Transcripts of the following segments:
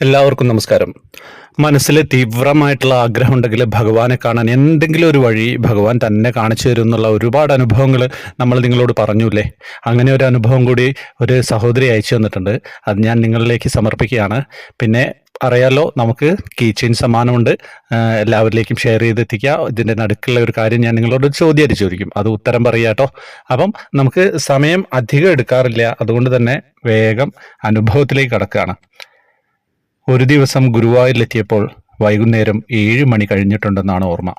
എല്ലാവർക്കും നമസ്കാരം. മനസ്സിൽ തീവ്രമായിട്ടുള്ള ആഗ്രഹം ഉണ്ടെങ്കിൽ ഭഗവാനെ കാണാൻ എന്തെങ്കിലും ഒരു വഴി ഭഗവാൻ തന്നെ കാണിച്ചു തരും എന്നുള്ള ഒരുപാട് അനുഭവങ്ങൾ നമ്മൾ നിങ്ങളോട് പറഞ്ഞൂല്ലേ അങ്ങനെ ഒരു അനുഭവം കൂടി ഒരു സഹോദരി അയച്ചു തന്നിട്ടുണ്ട്. അത് ഞാൻ നിങ്ങളിലേക്ക് സമർപ്പിക്കുകയാണ്. പിന്നെ അറിയാലോ നമുക്ക് കീച്ചെയിൻ സമ്മാനമുണ്ട്. എല്ലാവരിലേക്കും ഷെയർ ചെയ്തെത്തിക്കുക. ഇതിന്റെ നടുക്കുള്ള ഒരു കാര്യം ഞാൻ നിങ്ങളോട് ചോദ്യം ചോദ്യമായിട്ട് ചോദിക്കും. അത് ഉത്തരം പറയുക കേട്ടോ. അപ്പം നമുക്ക് സമയം അധികം എടുക്കാറില്ല. അതുകൊണ്ട് തന്നെ വേഗം അനുഭവത്തിലേക്ക് കടക്കുകയാണ്. ഒരു ദിവസം ഗുരുവായൂരിലെത്തിയപ്പോൾ വൈകുന്നേരം ഏഴ് മണി കഴിഞ്ഞിട്ടുണ്ടെന്നാണ് ഓർമ്മ.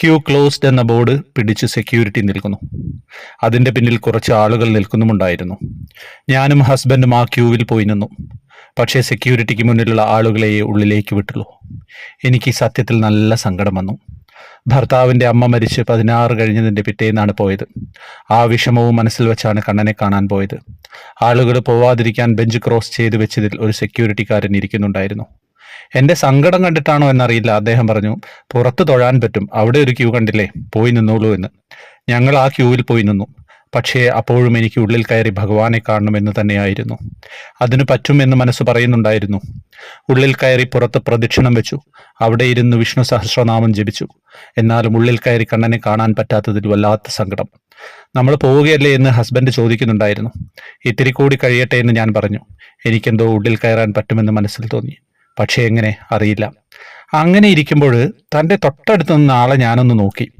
ക്യൂ ക്ലോസ്ഡ് എന്ന ബോർഡ് പിടിച്ച് സെക്യൂരിറ്റി നിൽക്കുന്നു. അതിന്റെ പിന്നിൽ കുറച്ച് ആളുകൾ നിൽക്കുന്നുമുണ്ടായിരുന്നു. ഞാനും ഹസ്ബൻഡും ആ ക്യൂവിൽ പോയി നിന്നു. പക്ഷേ സെക്യൂരിറ്റിക്ക് മുന്നിലുള്ള ആളുകളെ ഉള്ളിലേക്ക് വിട്ടുള്ളൂ. എനിക്ക് സത്യത്തിൽ നല്ല സങ്കടം വന്നു. ഭർത്താവിന്റെ അമ്മ മരിച്ച് പതിനാറ് കഴിഞ്ഞതിന്റെ പിറ്റേന്നാണ് പോയത്. ആ വിഷമവും മനസ്സിൽ വെച്ചാണ് കണ്ണനെ കാണാൻ പോയത്. ആളുകൾ പോവാതിരിക്കാൻ ബെഞ്ച് ക്രോസ് ചെയ്തു വെച്ചതിൽ ഒരു സെക്യൂരിറ്റിക്കാരൻ ഇരിക്കുന്നുണ്ടായിരുന്നു. എന്റെ സങ്കടം കണ്ടിട്ടാണോ എന്നറിയില്ല അദ്ദേഹം പറഞ്ഞു. പുറത്ത് തൊഴാൻ പറ്റും. അവിടെ ഒരു ക്യൂ കണ്ടില്ലേ? പോയി നിന്നോളൂ എന്ന്. ഞങ്ങൾ ആ ക്യൂവിൽ പോയി നിന്നു. പക്ഷേ അപ്പോഴും എനിക്ക് ഉള്ളിൽ കയറി ഭഗവാനെ കാണണമെന്ന് തന്നെയായിരുന്നു. അതിന് പറ്റുമെന്ന് മനസ്സ് പറയുന്നുണ്ടായിരുന്നു. ഉള്ളിൽ കയറി പുറത്ത് പ്രദക്ഷിണം വെച്ചു. അവിടെ ഇരുന്ന് വിഷ്ണു സഹസ്രനാമം ജപിച്ചു. എന്നാലും ഉള്ളിൽ കയറി കണ്ണനെ കാണാൻ പറ്റാത്തതിൽ വല്ലാത്ത സങ്കടം. നമ്മൾ പോവുകയല്ലേ എന്ന് ഹസ്ബൻഡ് ചോദിക്കുന്നുണ്ടായിരുന്നു. ഇത്തിരി കൂടി കഴിയട്ടെ എന്ന് ഞാൻ പറഞ്ഞു. എനിക്കെന്തോ ഉള്ളിൽ കയറാൻ പറ്റുമെന്ന് മനസ്സിൽ തോന്നി. പക്ഷേ എങ്ങനെ? അറിയില്ല. അങ്ങനെ ഇരിക്കുമ്പോൾ തന്റെ തൊട്ടടുത്ത് നിന്ന് ആളെ ഞാനൊന്ന് നോക്കി.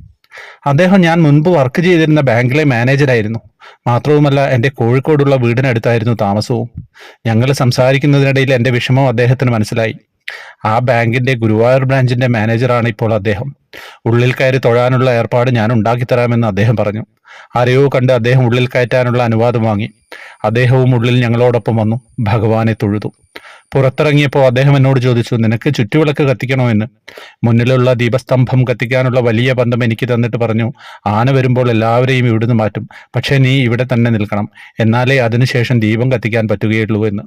അദ്ദേഹം ഞാൻ മുൻപ് വർക്ക് ചെയ്തിരുന്ന ബാങ്കിലെ മാനേജരായിരുന്നു മാത്രവുമല്ല എന്റെ കോഴിക്കോടുള്ള വീടിനടുത്തായിരുന്നു താമസവും. ഞങ്ങൾ സംസാരിക്കുന്നതിനിടയിൽ എന്റെ വിഷമം അദ്ദേഹത്തിന് മനസ്സിലായി. ആ ബാങ്കിന്റെ ഗുരുവായൂർ ബ്രാഞ്ചിന്റെ മാനേജറാണ് ഇപ്പോൾ അദ്ദേഹം. ഉള്ളിൽ കയറി തൊഴാനുള്ള ഏർപ്പാട് ഞാൻ ഉണ്ടാക്കിത്തരാമെന്ന് അദ്ദേഹം പറഞ്ഞു. ആരെയോ കണ്ട് അദ്ദേഹം ഉള്ളിൽ കയറ്റാനുള്ള അനുവാദം വാങ്ങി. അദ്ദേഹവും ഉള്ളിൽ ഞങ്ങളോടൊപ്പം വന്നു. ഭഗവാനെ തൊഴുതു. പുറത്തിറങ്ങിയപ്പോൾ അദ്ദേഹം എന്നോട് ചോദിച്ചു നിനക്ക് ചുറ്റുവിളക്ക് കത്തിക്കണോ എന്ന്? മുന്നിലുള്ള ദീപസ്തംഭം കത്തിക്കാനുള്ള വലിയ ബന്ധം എനിക്ക് തന്നിട്ട് പറഞ്ഞു ആന വരുമ്പോൾ എല്ലാവരെയും ഇവിടുന്ന് മാറ്റും. പക്ഷേ നീ ഇവിടെ തന്നെ നിൽക്കണം. എന്നാലേ അതിനുശേഷം ദീപം കത്തിക്കാൻ പറ്റുകയുള്ളൂ എന്ന്.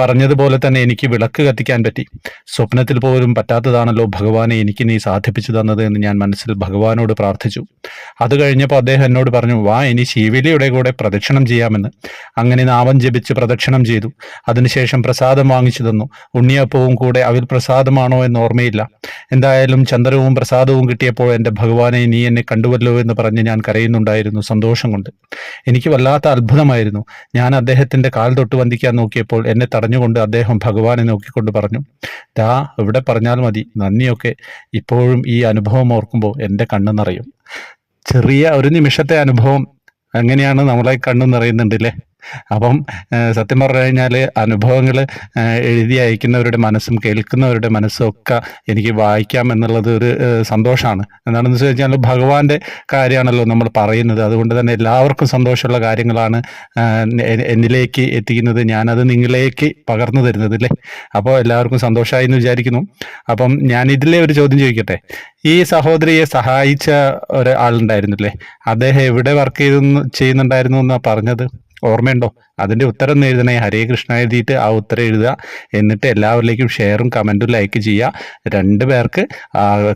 പറഞ്ഞതുപോലെ തന്നെ എനിക്ക് വിളക്ക് കത്തിക്കാൻ പറ്റി. സ്വപ്നത്തിൽ പോലും പറ്റാത്തതാണല്ലോ ഭഗവാനെ എനിക്ക് നീ സാധിപ്പിച്ചു തന്നത് എന്ന് ഞാൻ മനസ്സിൽ ഭഗവാനോട് പ്രാർത്ഥിച്ചു. അത് കഴിഞ്ഞപ്പോൾ അദ്ദേഹം എന്നോട് പറഞ്ഞു വാ ഇനി ശിവലിയുടെ കൂടെ പ്രദക്ഷിണം ചെയ്യാമെന്ന്. അങ്ങനെ നാമം ജപിച്ച് പ്രദക്ഷിണം ചെയ്തു. അതിനുശേഷം പ്രസാദം വാങ്ങിച്ചു തന്നു. ഉണ്ണിയപ്പവും കൂടെ അവിൽ പ്രസാദമാണോ എന്ന് ഓർമ്മയില്ല. എന്തായാലും ചന്ദ്രവും പ്രസാദവും കിട്ടിയപ്പോൾ എന്റെ ഭഗവാനെ നീ എന്നെ കണ്ടുവല്ലോ എന്ന് പറഞ്ഞ് ഞാൻ കരയുന്നുണ്ടായിരുന്നു സന്തോഷം കൊണ്ട്. എനിക്ക് വല്ലാത്ത അത്ഭുതമായിരുന്നു. ഞാൻ അദ്ദേഹത്തിന്റെ കാൽ തൊട്ട് വന്ദിക്കാൻ നോക്കിയപ്പോൾ എന്നെ തടഞ്ഞുകൊണ്ട് അദ്ദേഹം ഭഗവാനെ നോക്കിക്കൊണ്ട് പറഞ്ഞു ദാ ഇവിടെ പറഞ്ഞാൽ മതി നന്ദിയൊക്കെ ഇപ്പോഴും ഈ അനുഭവം ഓർക്കുമ്പോൾ എന്റെ കണ്ണ് നിറയും. ചെറിയ ഒരു നിമിഷത്തെ അനുഭവം അങ്ങനെയാണ് നമ്മളെ കണ്ണു നിറയുന്നുണ്ടല്ലേ? അപ്പം സത്യം പറഞ്ഞു കഴിഞ്ഞാൽ അനുഭവങ്ങൾ എഴുതി അയക്കുന്നവരുടെ മനസ്സും കേൾക്കുന്നവരുടെ മനസ്സും ഒക്കെ എനിക്ക് വായിക്കാം എന്നുള്ളത് ഒരു സന്തോഷമാണ് എന്താണെന്ന് വെച്ച് കഴിഞ്ഞാൽ ഭഗവാന്റെ കാര്യമാണല്ലോ നമ്മൾ പറയുന്നത്. അതുകൊണ്ട് തന്നെ എല്ലാവർക്കും സന്തോഷമുള്ള കാര്യങ്ങളാണ് എന്നിലേക്ക് എത്തിക്കുന്നത്. ഞാനത് നിങ്ങളിലേക്ക് പകർന്നു തരുന്നത് അല്ലേ? അപ്പോൾ എല്ലാവർക്കും സന്തോഷമായി എന്ന് വിചാരിക്കുന്നു. അപ്പം ഞാൻ ഇതിലെ ഒരു ചോദ്യം ചോദിക്കട്ടെ? ഈ സഹോദരിയെ സഹായിച്ച ഒരാളുണ്ടായിരുന്നില്ലേ അദ്ദേഹം എവിടെ വർക്ക് ചെയ്തു ചെയ്യുന്നുണ്ടായിരുന്നു എന്നാ പറഞ്ഞത്? ഓർമ്മയുണ്ടോ? അതിന്റെ ഉത്തരം എഴുതണേ. ഹരേ കൃഷ്ണ എഴുതിയിട്ട് ആ ഉത്തരം എഴുതുക. എന്നിട്ട് എല്ലാവരിലേക്കും ഷെയറും കമന്റും ലൈക്ക് ചെയ്യുക. രണ്ട് പേർക്ക്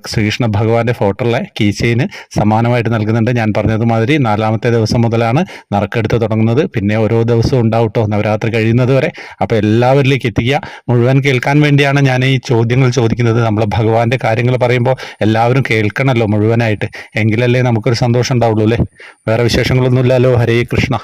ശ്രീകൃഷ്ണ ഭഗവാന്റെ ഫോട്ടോയിലെ കീച്ചെയിന് സമാനമായിട്ട് നൽകുന്നുണ്ട്. ഞാൻ പറഞ്ഞതുമാതിരി നാലാമത്തെ ദിവസം മുതലാണ് നറുക്കെടുത്ത് തുടങ്ങുന്നത്. പിന്നെ ഓരോ ദിവസവും ഉണ്ടാവും കേട്ടോ നവരാത്രി കഴിയുന്നത് വരെ. അപ്പോൾ എല്ലാവരിലേക്ക് എത്തിക്കുക. മുഴുവൻ കേൾക്കാൻ വേണ്ടിയാണ് ഞാൻ ഈ ചോദ്യങ്ങൾ ചോദിക്കുന്നത്. നമ്മൾ ഭഗവാന്റെ കാര്യങ്ങൾ പറയുമ്പോൾ എല്ലാവരും കേൾക്കണമല്ലോ മുഴുവനായിട്ട്. എങ്കിലല്ലേ നമുക്കൊരു സന്തോഷം ഉണ്ടാവുള്ളൂ അല്ലേ? വേറെ വിശേഷങ്ങളൊന്നുമില്ലല്ലോ. ഹരേ കൃഷ്ണ.